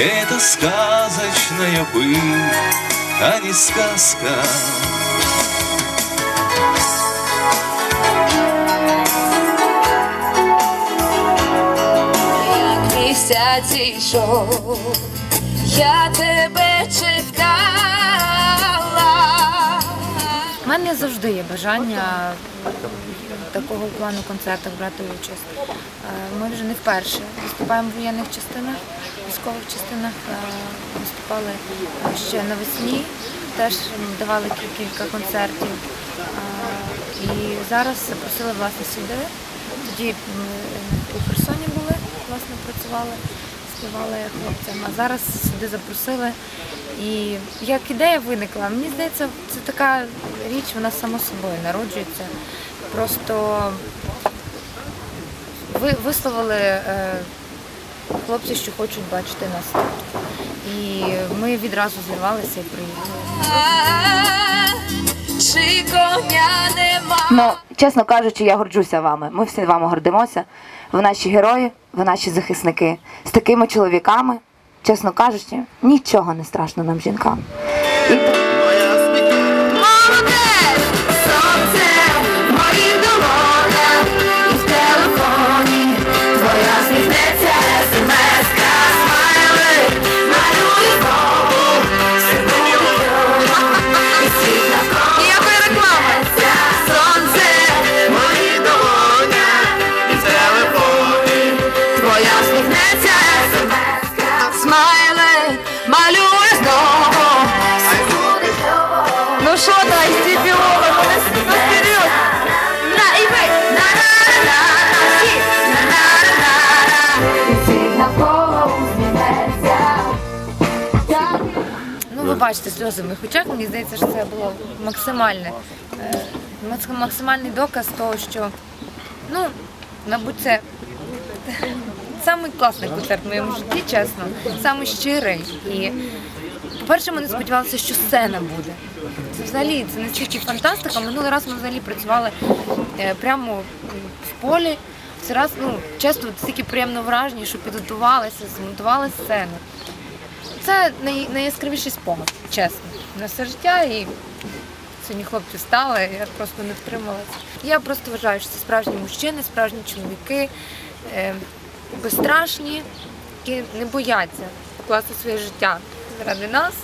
Это сказочная быль, а не сказка. Як місяць йшов, я тебе чекала. У мене завжди є бажання такого плану концертах брати участь. Е, Ми вже не вперше виступаємо в воєнних частинах, військових частинах. Е, Виступали ще навесні, теж давали кілька концертів. Е, І зараз запросили власне сюди. Тоді ми у Херсоні були, власне, працювали, співали хлопцям, а зараз сюди запросили. І як ідея виникла, мені здається, це така річ, вона само собою народжується. Просто ви висловили е, хлопці, що хочуть бачити нас тут. І ми відразу зірвалися і приїхали. Нема? Ну, чесно кажучи, я горджуся вами. Ми всі вами гордимося. Ви наші герої, ви наші захисники. З такими чоловіками, чесно кажучи, нічого не страшно нам жінкам. І... ви сльози в моїх очах. Мені здається, що це було максимальне, е, максимальний доказ того, що, ну, мабуть, це самий класний концерт в моєму житті, чесно, самий щирий. І, по-перше, ми не сподівалися, що сцена буде. Це взагалі це настільки фантастика. Минулий раз ми взагалі працювали е, прямо в полі. Це раз, ну, чесно, стільки приємно враження, що підготувалися, змонтували сцену. Це най, найяскравіший спогад, чесно. На все життя і сьогодні хлопці стали, я просто не втрималася. Я просто вважаю, що це справжні мужчини, справжні чоловіки, е, безстрашні, які не бояться покласти своє життя заради нас.